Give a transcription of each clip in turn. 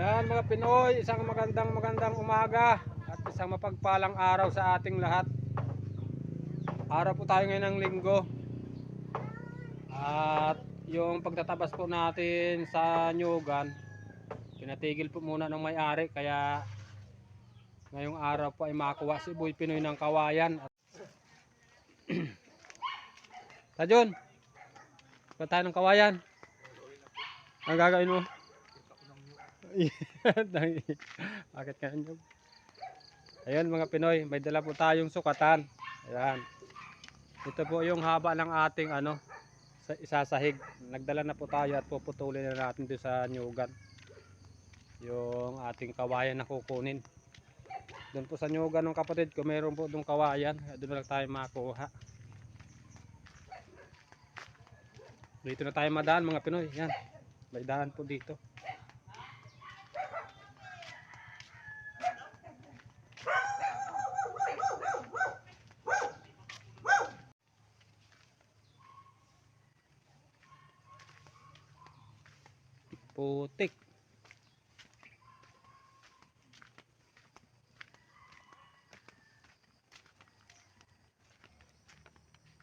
Yan mga Pinoy, isang magandang magandang umaga at isang mapagpalang araw sa ating lahat. Araw po tayo ngayon ng linggo. At yung pagtatabas po natin sa Nyugan, pinatigil po muna ng may-ari kaya ngayong araw po ay makakuha si Boy Pinoy ng kawayan. Tajon, pa tayo ng kawayan. Ang gagawin mo? Bakit ka nyo? Ayun mga Pinoy, may dala po tayong sukatan. Ayan. Ito po yung haba ng ating ano, sa isasahig. Nagdala na po tayo at puputulin na natin doon sa nyugan. Yung ating kawayan na kukunin. Doon po sa nyugan ng kapatid ko, mayroon po doon kawayan. Doon lang tayo makuha. Dito na tayo madaan mga Pinoy. Yan. May daan po dito.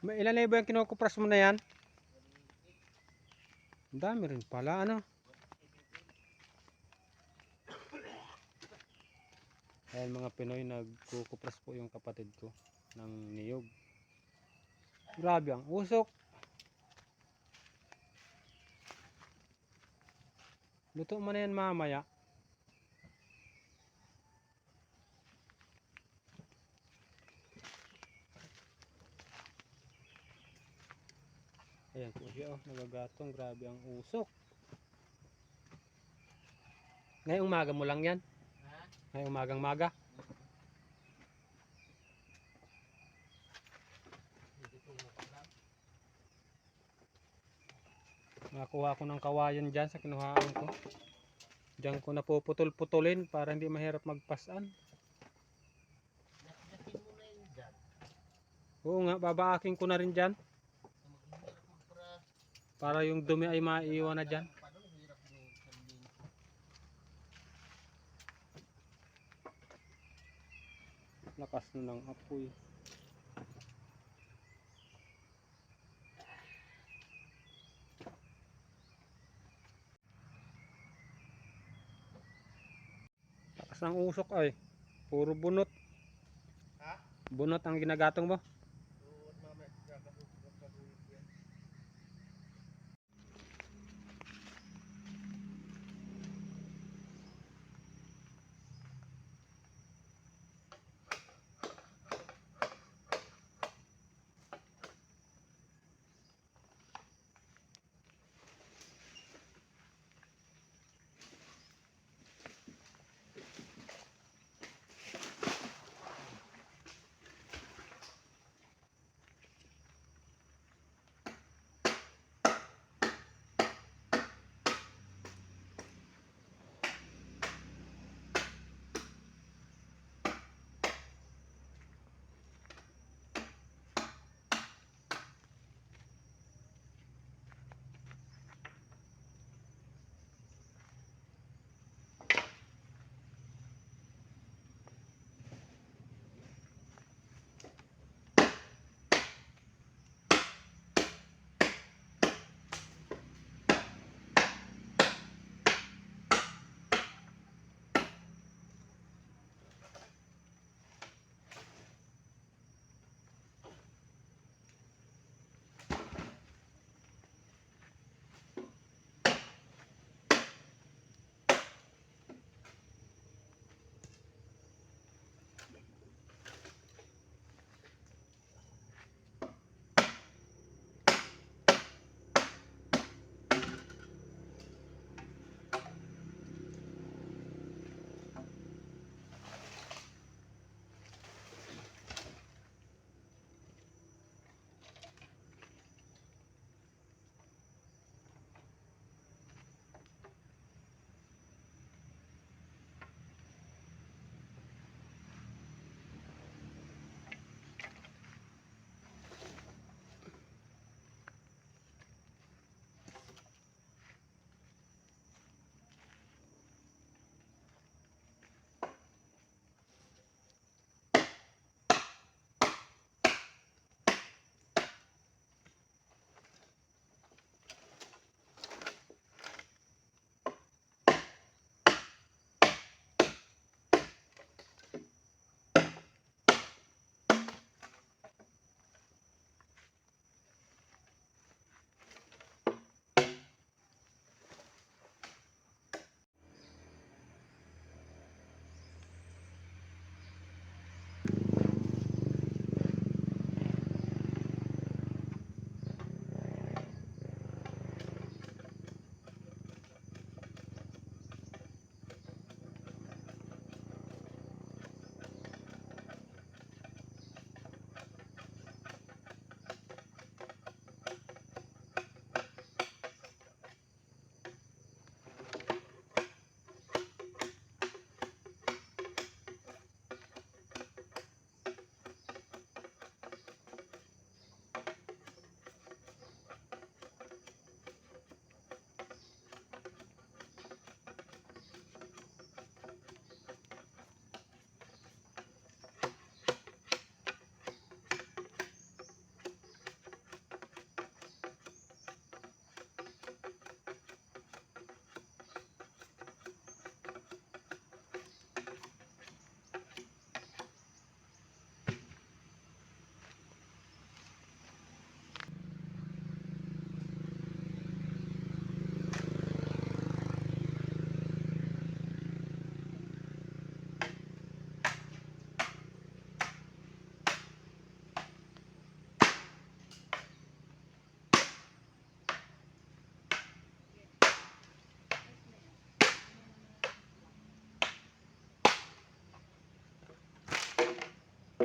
May ilan ba yung kinukupras mo na yan? Ang dami rin pala ano. Ayan mga Pinoy nagkukupras po yung kapatid ko ng niyog. Grabe ang usok. Luto mo na yan mamaya. Ayan po siya oh, nagagatong. Grabe ang usok. Ngayong umaga mo lang yan? Ngayong umagang maga? Nakakuha ko ng kawayan dyan sa kinuhaan ko. Diyan ko napuputol-putulin para hindi mahirap magpasan. Oo nga, babaaking ko na rin dyan. Para yung dumi ay maiiwan na dyan. Lakas na ng apoy. Lakas ng usok ay. Puro bunot. Bunot ang ginagatong mo.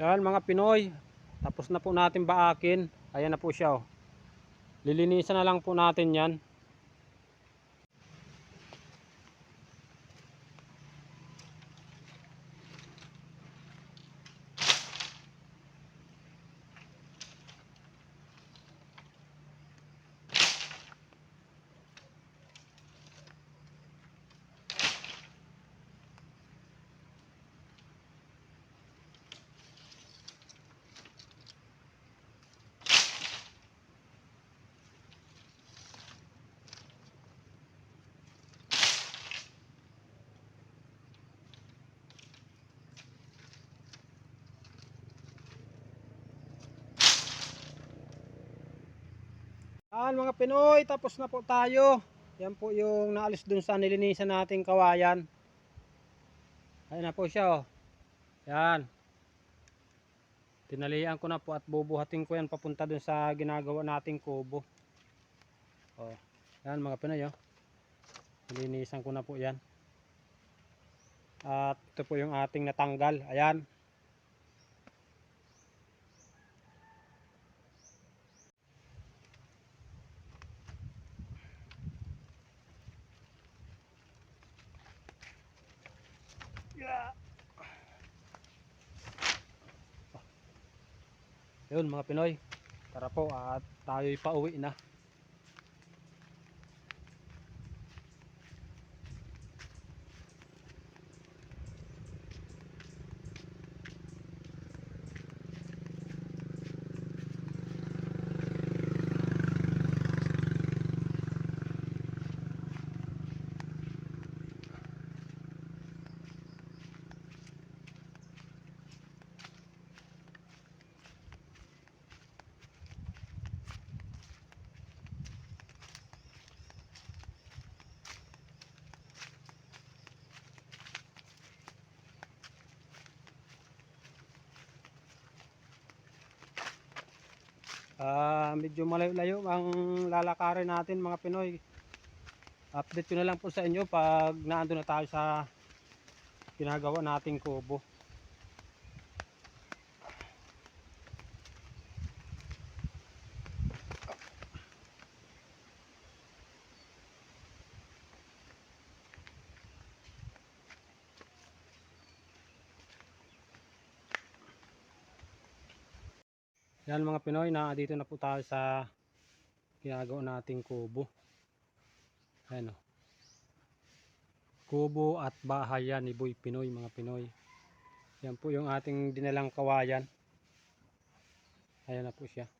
Yan mga Pinoy. Tapos na po natin baakin. Ayan na po siya oh. Lilinisan na lang po natin yan. Yan mga Pinoy, tapos na po tayo. Yan po yung naalis dun sa nilinisan nating kawayan. Ayan na po siya oh. Yan. Tinalian ko na po at bubuhatin ko yan papunta dun sa ginagawa nating kubo. Oh. Yan mga Pinoy oh. Nilinisan ko na po yan. At ito po yung ating natanggal. Ayan. Yun mga Pinoy. Tara po at tayo'y pauwi na. Ah, medyo malayo-layo ang lalakarin natin mga Pinoy. Update ko na lang po sa inyo pag naando na tayo sa ginagawa nating kubo. Yan mga Pinoy, na dito na po tayo sa ginagawa nating kubo. Ayan o. Kubo at bahay yan ni Boy Pinoy mga Pinoy. Yan po yung ating dinalang kawayan. Ayan na po siya.